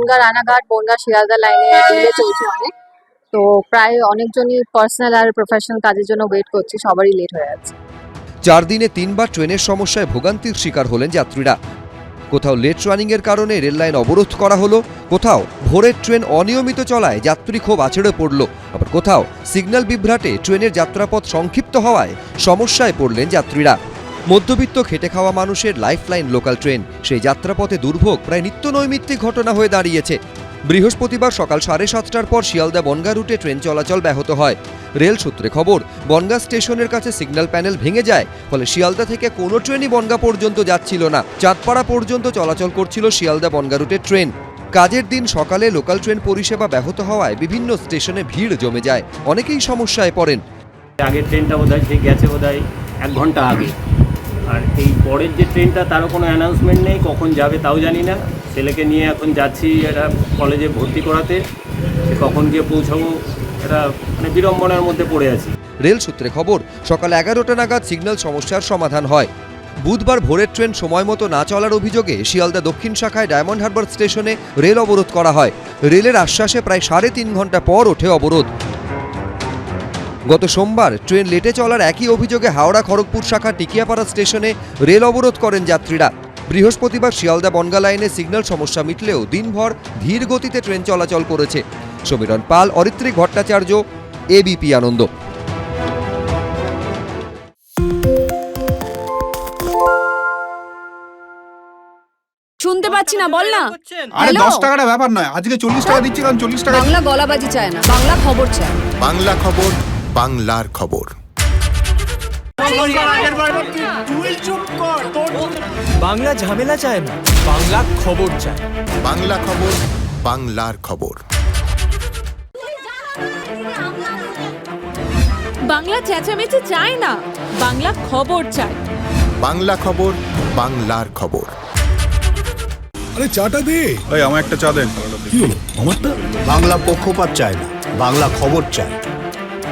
বনগা রানাঘাট বনগা শিয়ালদা লাইনে ডিলে চলছে অনেক। তো প্রায় অনেকজনই পার্সোনাল আর প্রফেশনাল কাজের জন্য ওয়েট করছে, সবারই লেট হয়ে যাচ্ছে। চার দিনে তিনবার ট্রেনের সমস্যায় ভোগান্তির শিকার হলেন যাত্রীরা। কোথাও লেট রানিংয়ের কারণে রেললাইন অবরোধ করা হলো, কোথাও ভোরের ট্রেন অনিয়মিত চলায় যাত্রী ক্ষোভ আছড়ে পড়ল, আবার কোথাও সিগন্যাল বিভ্রাটে ট্রেনের যাত্রাপথ সংক্ষিপ্ত হওয়ায় সমস্যায় পড়লেন যাত্রীরা। মধ্যবিত্ত খেটে খাওয়া মানুষের লাইফলাইন লোকাল ট্রেন। সেই যাত্রাপথে দুর্ভোগ, প্রায় নিত্য নৈমিত্তিক ঘটনা হয়ে দাঁড়িয়েছে। বৃহস্পতিবার সকাল সাড়ে সাতটার পর শিয়ালদা বনগা রুটে ট্রেন চলাচল ব্যাহত হয়। রেল সূত্রে খবর, বনগা স্টেশনের কাছে সিগন্যাল প্যানেল ভেঙে যায়, ফলে শিয়ালদা থেকে কোনো ট্রেনই বনগা পর্যন্ত যাচ্ছিল না। চাঁদপাড়া পর্যন্ত চলাচল করছিল শিয়ালদা বনগা রুটের ট্রেন। কাজের দিন সকালে লোকাল ট্রেন পরিষেবা ব্যাহত হওয়ায় বিভিন্ন স্টেশনে ভিড় জমে যায়। অনেকেই সমস্যায় পড়েন। আগের ট্রেনটা বোধ হয় গেছে বোধ এক ঘণ্টা আগে। আর এই পরের যে ট্রেনটা, তারও কোনো অ্যানাউন্সমেন্ট নেই, কখন যাবে তাও জানি না। ছেলেকে নিয়ে এখন যাচ্ছি এটা কলেজে ভর্তি করাতে। কখন গিয়ে পৌঁছাবো এটা মানে বিড়ম্বনার মধ্যে পড়ে আছি। রেল সূত্রে খবর, সকাল এগারোটা নাগাদ সিগন্যাল সমস্যার সমাধান হয়। বুধবার ভোরের ট্রেন সময় মতো না চলার অভিযোগে শিয়ালদা দক্ষিণ শাখায় ডায়মন্ড হারবার স্টেশনে রেল অবরোধ করা হয়। রেলের আশ্বাসে প্রায় সাড়ে তিন ঘণ্টা পর ওঠে অবরোধ। গত সোমবার ট্রেন লেটে চলার একই অভিযোগে হাওড়া খড়গপুর শাখা টিকিয়াপাড়া স্টেশনে রেল অবরোধ করেন যাত্রীরা। বৃহস্পতিবার শিয়ালদা বনগা লাইনে সিগন্যাল সমস্যা মিটলেও দিনভর ধীর গতিতে ট্রেন চলাচল করেছে। সমীরণ পাল অরিত্রিক ভট্টাচার্য এবিপি আনন্দ। শুনতে পাচ্ছি না বল না। আরে? দশ টাকাটা ব্যাপার নয় আজকে চল্লিশ টাকা দিচ্ছি কারণ চল্লিশ টাকা বাংলা গলাবাজি চায় না বাংলা খবর চায় বাংলা খবর বাংলার খবর। বাংলা ঝামেলা চায় না বাংলা খবর চায়। বাংলা খবর বাংলার খবর। বাংলা চেঁচামেচি চায় না বাংলা খবর চায়। বাংলা খবর বাংলার খবর। আরে চাটা দে। এই আমার একটা চা দেন। কি হলো? আমারটা? বাংলা পক্ষপাত চায় না বাংলা খবর চায়।